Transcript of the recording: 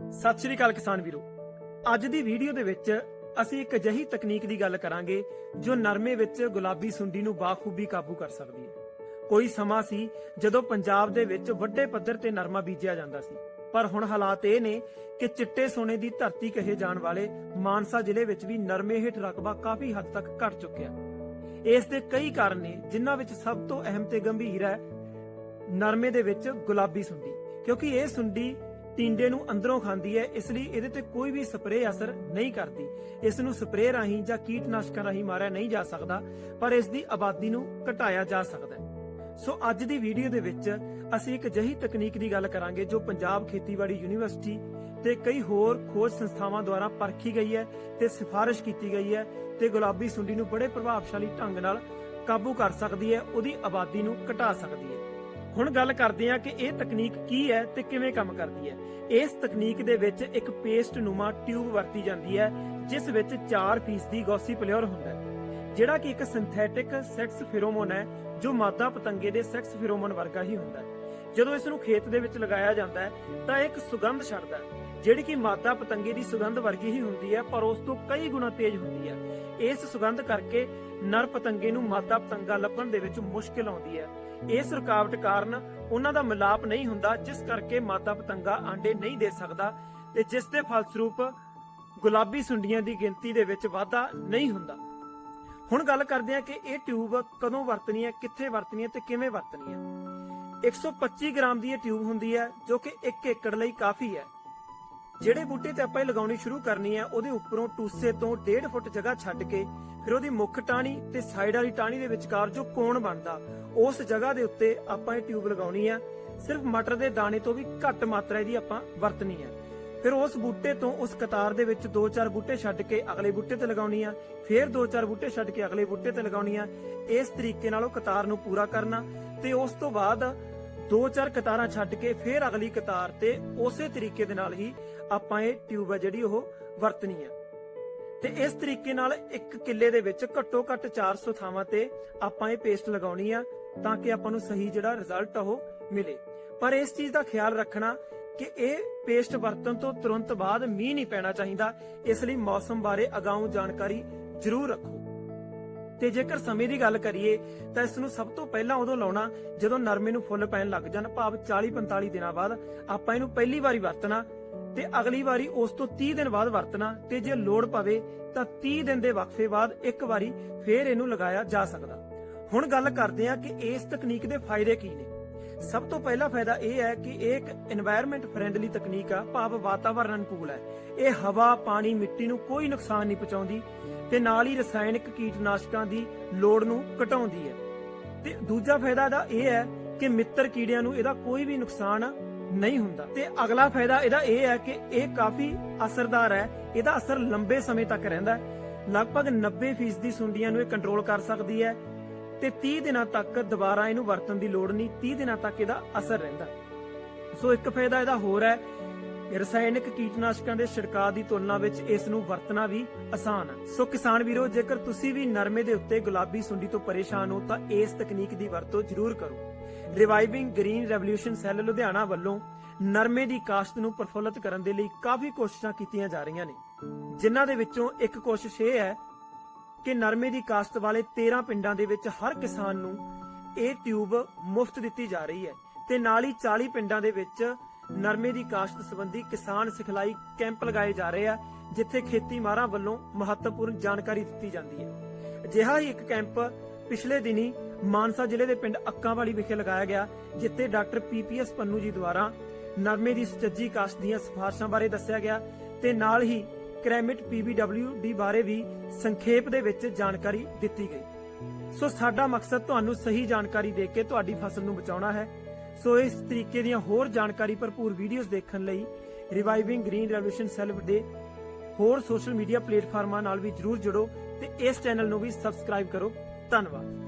ਸਤਿ ਸ਼੍ਰੀ ਅਕਾਲ ਕਿਸਾਨ ਵੀਰੋ। ਅੱਜ ਦੀ ਵੀਡੀਓ ਦੇ ਵਿੱਚ ਅਸੀਂ ਇੱਕ ਅਜਿਹੀ ਤਕਨੀਕ ਦੀ ਗੱਲ ਕਰਾਂਗੇ ਜੋ ਨਰਮੇ ਵਿੱਚ ਗੁਲਾਬੀ ਸੁੰਡੀ ਨੂੰ ਬਾਖੂਬੀ ਕਾਬੂ ਕਰ ਸਕਦੀ ਹੈ। ਕੋਈ ਸਮਾਂ ਸੀ ਜਦੋਂ ਪੰਜਾਬ ਦੇ ਵਿੱਚ ਵੱਡੇ ਪੱਧਰ ਤੇ ਨਰਮਾ ਬੀਜਿਆ ਜਾਂਦਾ ਸੀ। ਪਰ ਹੁਣ ਹਾਲਾਤ ਇਹ ਨੇ ਕਿ ਚਿੱਟੇ ਸੋਨੇ ਦੀ ਧਰਤੀ ਕਹੇ ਜਾਣ ਵਾਲੇ ਮਾਨਸਾ ਜ਼ਿਲ੍ਹੇ ਵਿੱਚ ਵੀ ਨਰਮੇ ਹੇਠ ਰਕਬਾ ਕਾਫੀ ਹੱਦ ਤੱਕ ਘਟ ਚੁੱਕਿਆ। ਇਸ ਦੇ ਕਈ ਕਾਰਨ ਨੇ ਜਿਨ੍ਹਾਂ ਵਿੱਚ ਸਭ ਤੋਂ ਅਹਿਮ ਤੇ ਗੰਭੀਰ ਹੈ ਨਰਮੇ ਦੇ ਵਿੱਚ ਗੁਲਾਬੀ ਸੁੰਡੀ। ਕਿਉਂਕਿ ਇਹ ਸੁੰਡੀ ਟਿੰਡੇ ਨੂੰ ਅੰਦਰੋਂ ਖਾਂਦੀ ਹੈ, ਇਸ ਲਈ ਇਹਦੇ ਤੇ ਕੋਈ ਵੀ ਸਪਰੇਅ ਅਸਰ ਨਹੀਂ ਕਰਦੀ। ਇਸ ਨੂੰ ਸਪਰੇਅ ਰਾਹੀਂ ਜਾਂ ਕੀਟਨਾਸ਼ਕਾਂ ਰਾਹੀਂ ਮਾਰਿਆ ਨਹੀਂ ਜਾ ਸਕਦਾ, ਪਰ ਇਸ ਦੀ ਆਬਾਦੀ ਨੂੰ ਘਟਾਇਆ ਜਾ ਸਕਦਾ ਹੈ। ਸੋ ਅੱਜ ਦੀ ਵੀਡੀਓ ਦੇ ਵਿੱਚ ਅਸੀਂ ਇੱਕ ਅਜਿਹੀ ਤਕਨੀਕ ਦੀ ਗੱਲ ਕਰਾਂਗੇ ਜੋ ਪੰਜਾਬ ਖੇਤੀਬਾੜੀ ਯੂਨੀਵਰਸਿਟੀ ਤੇ ਕਈ ਹੋਰ ਖੋਜ ਸੰਸਥਾਵਾਂ ਦੁਆਰਾ ਪਰਖੀ ਗਈ ਹੈ ਤੇ ਸਿਫਾਰਿਸ਼ ਕੀਤੀ ਗਈ ਹੈ ਤੇ ਗੁਲਾਬੀ ਸੁੰਡੀ ਨੂੰ ਬੜੇ ਪ੍ਰਭਾਵਸ਼ਾਲੀ ਢੰਗ ਨਾਲ ਕਾਬੂ ਕਰ ਸਕਦੀ ਹੈ, ਉਹਦੀ ਆਬਾਦੀ ਨੂੰ ਘਟਾ ਸਕਦੀ ਹੈ। ਹੁਣ ਗੱਲ ਕਰਦੇ ਹਾਂ ਕਿ ਇਹ ਤਕਨੀਕ ਕੀ ਹੈ ਤੇ ਕਿਵੇਂ ਕੰਮ ਕਰਦੀ ਹੈ। ਇਸ ਤਕਨੀਕ ਦੇ ਵਿੱਚ ਇੱਕ ਪੇਸਟ ਨੂਮਾ ਟਿਊਬ ਵਰਤੀ ਜਾਂਦੀ ਹੈ, ਜਿਸ ਵਿੱਚ 4% ਗੋਸੀਪਲਿਓਰ ਹੁੰਦਾ ਹੈ। ਜਿਹੜਾ ਕਿ ਇੱਕ ਸਿੰਥੈਟਿਕ ਸੈਕਸ ਫੇਰੋਮੋਨ ਹੈ ਜੋ ਮਾਦਾ ਪਤੰਗੇ ਦੇ ਸੈਕਸ ਫੇਰੋਮੋਨ ਵਰਗਾ ਹੀ ਹੁੰਦਾ ਹੈ। ਜਦੋਂ ਇਸ ਨੂੰ ਖੇਤ ਦੇ ਵਿੱਚ ਲਗਾਇਆ ਜਾਂਦਾ ਹੈ, ਤਾਂ ਇੱਕ ਸੁਗੰਧ ਛੱਡਦਾ ਹੈ, ਜਿਹੜੀ ਕਿ ਮਾਦਾ ਪਤੰਗੇ ਦੀ ਸੁਗੰਧ ਵਰਗੀ ਹੀ ਹੁੰਦੀ ਹੈ, ਪਰ ਉਸ ਤੋਂ ਕਈ ਗੁਣਾ ਤੇਜ਼ ਹੁੰਦੀ ਹੈ। ਇਸ ਸੁਗੰਧ ਕਰਕੇ ਨਰ ਪਤੰਗੇ ਨੂੰ ਮਾਦਾ ਪਤੰਗਾ ਲੱਭਣ ਦੇ ਵਿੱਚ ਮੁਸ਼ਕਿਲ ਆਉਂਦੀ ਹੈ। ਇਸ ਰੁਕਾਵਟ ਕਾਰਨ ਉਹਨਾਂ ਦਾ ਮਿਲਾਪ ਨਹੀਂ ਹੁੰਦਾ, ਜਿਸ ਕਰਕੇ ਮਾਦਾ ਪਤੰਗਾ ਆਂਡੇ ਨਹੀਂ ਦੇ ਸਕਦਾ ਤੇ ਜਿਸ ਦੇ ਫਲਸਰੂਪ ਗੁਲਾਬੀ ਸੁੰਡੀਆਂ ਦੀ ਗਿਣਤੀ ਦੇ ਵਿੱਚ ਵਾਧਾ ਨਹੀਂ ਹੁੰਦਾ। ਹੁਣ ਗੱਲ ਕਰਦੇ ਹਾਂ ਕਿ ਇਹ ਟਿਊਬ ਕਦੋਂ ਵਰਤਣੀ ਹੈ, ਕਿੱਥੇ ਵਰਤਣੀ ਹੈ ਤੇ ਕਿਵੇਂ ਵਰਤਣੀ ਹੈ। 125 ਗ੍ਰਾਮ ਦੀ ਇਹ ਟਿਊਬ ਹੁੰਦੀ ਹੈ, ਜੋ ਕਿ 1 ਏਕੜ ਲਈ ਕਾਫੀ ਹੈ। ਜਿਹੜੇ ਬੂਟੇ ਤੇ ਆਪਾਂ ਇਹ ਲਗਾਉਣੀ ਸ਼ੁਰੂ ਕਰਨੀ ਹੈ, ਉਹਦੇ ਉੱਪਰੋਂ ਟੂਸੇ ਤੋਂ 1.5 ਫੁੱਟ ਜਗ੍ਹਾ ਛੱਡ ਕੇ ਫਿਰ ਉਹਦੀ ਮੁੱਖ ਟਾਹਣੀ ਤੇ ਸਾਈਡ ਵਾਲੀ ਟਾਹਣੀ ਦੇ ਵਿਚਕਾਰ ਜੋ ਕੋਣ ਬਣਦਾ, ਉਸ ਜਗ੍ਹਾ ਦੇ ਉੱਤੇ ਆਪਾਂ ਇਹ ਟਿਊਬ ਲਗਾਉਣੀ ਹੈ। ਸਿਰਫ ਮਟਰ ਦੇ ਦਾਣੇ ਤੋਂ ਵੀ ਘੱਟ ਮਾਤਰਾ ਦੀ ਆਪਾਂ ਵਰਤਣੀ ਹੈ। ਫਿਰ ਉਸ ਬੂਟੇ ਤੋਂ ਉਸ ਕਤਾਰ ਦੇ ਵਿੱਚ 2-4 ਬੂਟੇ ਛੱਡ ਕੇ ਅਗਲੇ ਬੂਟੇ ਤੇ ਲਗਾਉਣੀ ਆ, ਫਿਰ 2-4 ਬੂਟੇ ਛੱਡ ਕੇ ਅਗਲੇ ਬੂਟੇ ਤੇ ਲਗਾਉਣੀ ਆ। ਇਸ ਤਰੀਕੇ ਨਾਲ ਉਹ ਕਤਾਰ ਨੂੰ ਪੂਰਾ ਕਰਨਾ ਤੇ ਉਸ ਤੋਂ ਬਾਅਦ 2-4 ਕਤਾਰਾਂ ਛੱਡ ਕੇ ਫਿਰ ਅਗਲੀ ਕਤਾਰ ਤੇ ਉਸੇ ਤਰੀਕੇ ਦੇ ਨਾਲ ਹੀ ਆਪਾਂ ਇਹ ਟਿਊਬ ਹੈ ਜਿਹੜੀ ਉਹ ਵਰਤਣੀ ਆ। ਤੇ ਇਸ ਤਰੀਕੇ ਨਾਲ ਇੱਕ ਕਿੱਲੇ ਦੇ ਵਿੱਚ ਘੱਟੋ ਘੱਟ 400 ਥਾਵਾਂ ਤੇ ਆਪਾਂ ਇਹ ਪੇਸਟ ਲਗਾਉਣੀ ਆ ਤਾਂ ਕਿ ਆਪਾਂ ਨੂੰ ਸਹੀ ਜਿਹੜਾ ਰਿਜ਼ਲਟ ਉਹ ਮਿਲੇ। ਪਰ ਇਸ ਚੀਜ਼ ਦਾ ਖਿਆਲ ਰੱਖਣਾ ਕਿ ਇਹ ਪੇਸਟ ਵਰਤਣ ਤੋਂ ਤੁਰੰਤ ਬਾਅਦ ਮੀਂਹ ਨਹੀਂ ਪੈਣਾ ਚਾਹੀਦਾ। ਇਸ ਲਈ ਮੌਸਮ ਬਾਰੇ ਅਗਾਊਂ ਜਾਣਕਾਰੀ ਜ਼ਰੂਰ ਰੱਖੋ। ਤੇ ਜੇਕਰ ਸਮੇਂ ਦੀ ਗੱਲ ਕਰੀਏ, ਤਾਂ ਇਸ ਨੂੰ ਸਭ ਤੋਂ ਪਹਿਲਾਂ ਉਦੋਂ ਲਾਉਣਾ ਜਦੋਂ ਨਰਮੇ ਨੂੰ ਫੁੱਲ ਪੈਣ ਲੱਗ ਜਾਣ। ਭਾਵ 40-45 ਦਿਨਾਂ ਬਾਅਦ ਆਪਾਂ ਇਹਨੂੰ ਪਹਿਲੀ ਵਾਰੀ ਵਰਤਣਾ ਤੇ ਅਗਲੀ ਵਾਰੀ ਉਸ ਤੋਂ 30 ਦਿਨ ਬਾਅਦ ਵਰਤਣਾ ਤੇ ਜੇ ਲੋੜ ਪਵੇ ਤਾਂ 30 ਦਿਨ ਦੇ ਵਕਫੇ ਬਾਅਦ ਇੱਕ ਵਾਰੀ ਫੇਰ ਇਹਨੂੰ ਲਗਾਇਆ ਜਾ ਸਕਦਾ। ਹੁਣ ਗੱਲ ਕਰਦੇ ਹਾਂ ਕਿ ਇਸ ਤਕਨੀਕ ਦੇ ਫਾਇਦੇ ਕੀ ਨੇ। ਸਭ ਤੋਂ ਪਹਿਲਾ ਫਾਇਦਾ ਇਹ ਹੈ ਕਿ ਇਹ ਇੱਕ এনवायरमेंट ਫ੍ਰੈਂਡਲੀ ਤਕਨੀਕ ਆ, ਭਾਵ ਵਾਤਾਵਰਣ ਅਨੁਕੂਲ ਹੈ। ਇਹ ਹਵਾ, ਪਾਣੀ, ਮਿੱਟੀ ਨੂੰ ਕੋਈ ਨੁਕਸਾਨ ਨਹੀਂ ਪਹੁੰਚਾਉਂਦੀ ਤੇ ਨਾਲ ਹੀ ਰਸਾਇਣਿਕ ਕੀਟਨਾਸ਼ਕਾਂ ਦੀ ਲੋੜ ਨੂੰ ਘਟਾਉਂਦੀ ਹੈ। ਤੇ ਦੂਜਾ ਫਾਇਦਾ ਇਹਦਾ ਇਹ ਹੈ ਕਿ ਮਿੱਤਰ ਕੀੜਿਆਂ ਨੂੰ ਇਹਦਾ ਕੋਈ ਵੀ ਨੁਕਸਾਨ ਨਹੀਂ ਹੁੰਦਾ। ਤੇ ਅਗਲਾ ਫਾਇਦਾ ਇਹਦਾ ਇਹ ਹੈ ਕਿ ਇਹ ਕਾਫੀ ਅਸਰਦਾਰ ਹੈ। ਇਹਦਾ ਅਸਰ ਲੰਬੇ ਸਮੇਂ ਤੱਕ ਰਹਿੰਦਾ ਲਗਭਗ 90% ਦੀ ਸੁੰਡੀਆਂ ਨੂੰ ਇਹ ਕੰਟਰੋਲ ਕਰ ਸਕਦੀ ਹੈ। ਤੇ 30 ਦਿਨਾਂ ਤੱਕ ਦੁਬਾਰਾ ਇਹਨੂੰ ਵਰਤਣ ਦੀ ਲੋੜ ਨਹੀਂ। 30 ਦਿਨਾਂ ਤੱਕ ਇਹਦਾ ਅਸਰ ਰਹਿੰਦਾ। ਸੋ ਇੱਕ ਫਾਇਦਾ ਇਹਦਾ ਹੋਰ ਹੈ, ਰਸਾਇਣਿਕ ਕੀਟਨਾਸ਼ਕਾਂ ਦੇ ਛਿੜਕਾਅ ਦੀ ਤੁਲਨਾ ਵਿੱਚ ਇਸ ਨੂੰ ਵਰਤਣਾ ਵੀ ਆਸਾਨ ਹੈ। ਸੋ ਕਿਸਾਨ ਵੀਰੋ, ਜੇਕਰ ਤੁਸੀਂ ਵੀ ਨਰਮੇ ਦੇ ਉੱਤੇ ਗੁਲਾਬੀ ਸੁੰਡੀ ਤੋਂ ਪਰੇਸ਼ਾਨ ਹੋ, ਤਾਂ ਇਸ ਤਕਨੀਕ ਦੀ ਵਰਤੋਂ ਜ਼ਰੂਰ ਕਰੋ। Reviving green revolution cell Ludhiana ਵੱਲੋਂ ਨਰਮੇ ਦੀ ਕਾਸ਼ਤ ਨੂੰ ਪ੍ਰਫੁੱਲਤ ਕਰਨ ਦੇ ਲਈ ਕਾਫੀ ਕੋਸ਼ਿਸ਼ਾਂ ਕੀਤੀਆਂ ਜਾ ਰਹੀਆਂ ਨੇ। ਜਿਨ੍ਹਾਂ ਦੇ ਵਿੱਚੋਂ ਇੱਕ ਕੋਸ਼ਿਸ਼ ਇਹ ਹੈ ਕਿ ਨਰਮੇ ਦੀ ਕਾਸ਼ਤ ਵਾਲੇ 13 ਪਿੰਡਾਂ ਦੇ ਵਿੱਚ ਹਰ ਕਿਸਾਨ ਨੂੰ ਇਹ ਟਿਊਬ ਮੁਫਤ ਦਿੱਤੀ ਜਾ ਰਹੀ ਹੈ ਤੇ ਨਾਲ ਹੀ 40 ਪਿੰਡਾਂ ਦੇ ਵਿੱਚ ਨਰਮੇ ਦੀ ਕਾਸ਼ਤ ਸੰਬੰਧੀ ਕਿਸਾਨ ਸਿਖਲਾਈ ਕੈਂਪ ਲਗਾਏ ਜਾ ਰਹੇ ਆ, ਜਿੱਥੇ ਖੇਤੀ ਮਾਹਰਾਂ ਵੱਲੋਂ ਮਹੱਤਵਪੂਰਨ ਜਾਣਕਾਰੀ ਦਿੱਤੀ ਜਾਂਦੀ ਹੈ। ਅਜਿਹਾ ਹੀ ਇੱਕ ਕੈਂਪ ਪਿਛਲੇ ਦਿਨੀ ਮਾਨਸਾ ਜ਼ਿਲ੍ਹੇ ਦੇ ਪਿੰਡ ਅੱਕਾਂਵਾਲੀ ਵਿਖੇ ਲਗਾਇਆ ਗਿਆ, ਜਿੱਥੇ ਡਾਕਟਰ ਪੀਪੀਐਸ ਪੰਨੂ ਜੀ ਦੁਆਰਾ ਨਰਮੇ ਦੀ ਸੁਚੱਜੀ ਕਾਸ਼ਤ ਦੀਆਂ ਸਿਫਾਰਸ਼ਾਂ ਬਾਰੇ ਦੱਸਿਆ ਗਿਆ ਤੇ ਨਾਲ ਹੀ ਕ੍ਰੈਮਿਟ ਪੀਬੀਡਬਲਿਊ ਦੀ ਬਾਰੇ ਵੀ ਸੰਖੇਪ ਦੇ ਵਿੱਚ ਜਾਣਕਾਰੀ ਦਿੱਤੀ ਗਈ। ਸੋ ਸਾਡਾ ਮਕਸਦ ਤੁਹਾਨੂੰ ਸਹੀ ਜਾਣਕਾਰੀ ਦੇ ਕੇ ਤੁਹਾਡੀ ਫਸਲ ਨੂੰ ਬਚਾਉਣਾ ਹੈ। ਸੋ ਇਸ ਤਰੀਕੇ ਦੀਆਂ ਹੋਰ ਜਾਣਕਾਰੀ ਭਰਪੂਰ ਵੀਡੀਓਜ਼ ਦੇਖਣ ਲਈ ਰਿਵਾਈਵਿੰਗ ਗ੍ਰੀਨ ਰੈਵੋਲੂਸ਼ਨ ਸੈੱਲ ਦੇ ਹੋਰ ਸੋਸ਼ਲ ਮੀਡੀਆ ਪਲੇਟਫਾਰਮਾਂ ਨਾਲ ਵੀ ਜਰੂਰ ਜੁੜੋ ਤੇ ਇਸ ਚੈਨਲ ਨੂੰ ਵੀ ਸਬਸਕ੍ਰਾਈਬ ਕਰੋ। ਧੰਨਵਾਦ।